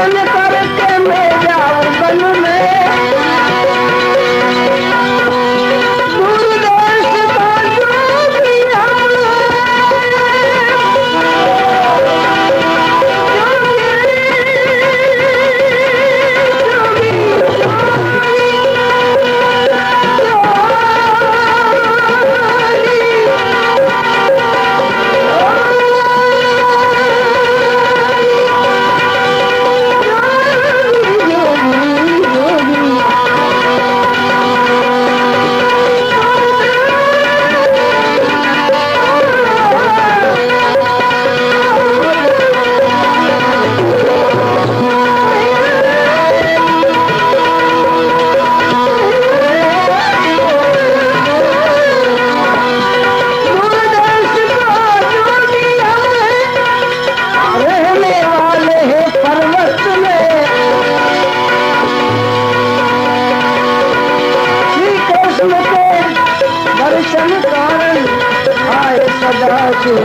করে कारण आहे सदाशिव.